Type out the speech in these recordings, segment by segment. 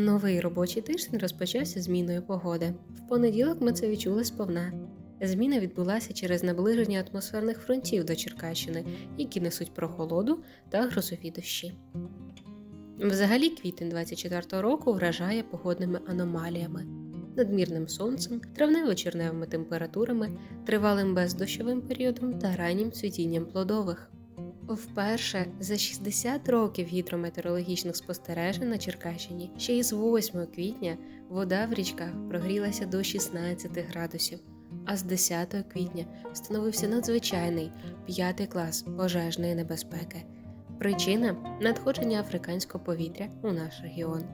Новий робочий тиждень розпочався зміною погоди. В понеділок ми це відчули сповна. Зміна відбулася через наближення атмосферних фронтів до Черкащини, які несуть прохолоду та грозові дощі. Взагалі, квітень 24-го року вражає погодними аномаліями, надмірним сонцем, травнево-черневими температурами, тривалим бездощовим періодом та раннім цвітінням плодових. Вперше за 60 років гідрометеорологічних спостережень на Черкащині ще із 8 квітня вода в річках прогрілася до 16 градусів, а з 10 квітня встановився надзвичайний п'ятий клас пожежної небезпеки. Причина надходження африканського повітря у наш регіон.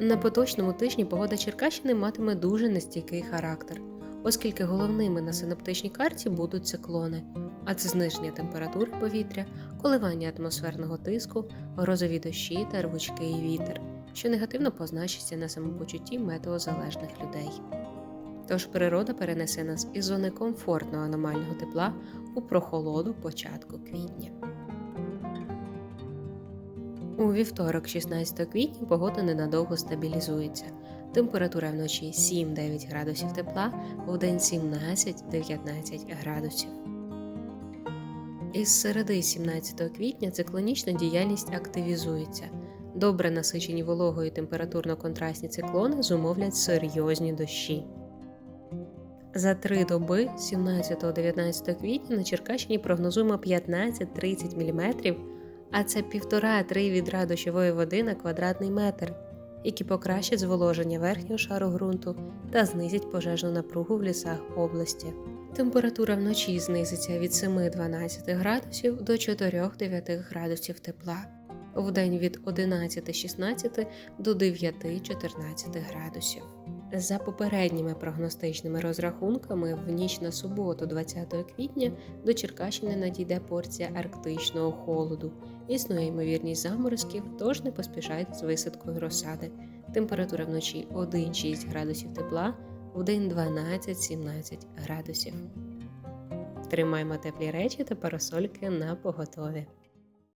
На поточному тижні погода Черкащини матиме дуже нестійкий характер, оскільки головними на синоптичній карті будуть циклони, а це зниження температури повітря, коливання атмосферного тиску, грозові дощі та рвучкий вітер, що негативно позначиться на самопочутті метеозалежних людей. Тож природа перенесе нас із зони комфортного аномального тепла у прохолоду початку квітня. У вівторок, 16 квітня, погода ненадовго стабілізується. Температура вночі 7-9 градусів тепла, вдень 17-19 градусів. Із середи 17 квітня циклонічна діяльність активізується. Добре насичені вологою температурно-контрастні циклони зумовлять серйозні дощі. За три доби 17-19 квітня на Черкащині прогнозуємо 15-30 мм, а це 1,5-3 відра дощової води на квадратний метр, які покращать зволоження верхнього шару ґрунту та знизять пожежну напругу в лісах області. Температура вночі знизиться від 7-12 градусів до 4-9 градусів тепла, вдень від 11-16 до 9-14 градусів. За попередніми прогностичними розрахунками, в ніч на суботу, 20 квітня, до Черкащини надійде порція арктичного холоду. Існує ймовірність заморозків, тож не поспішайте з висадкою розсади. Температура вночі 1-6 градусів тепла, вдень 12-17 градусів. Тримаймо теплі речі та парасольки на поготові.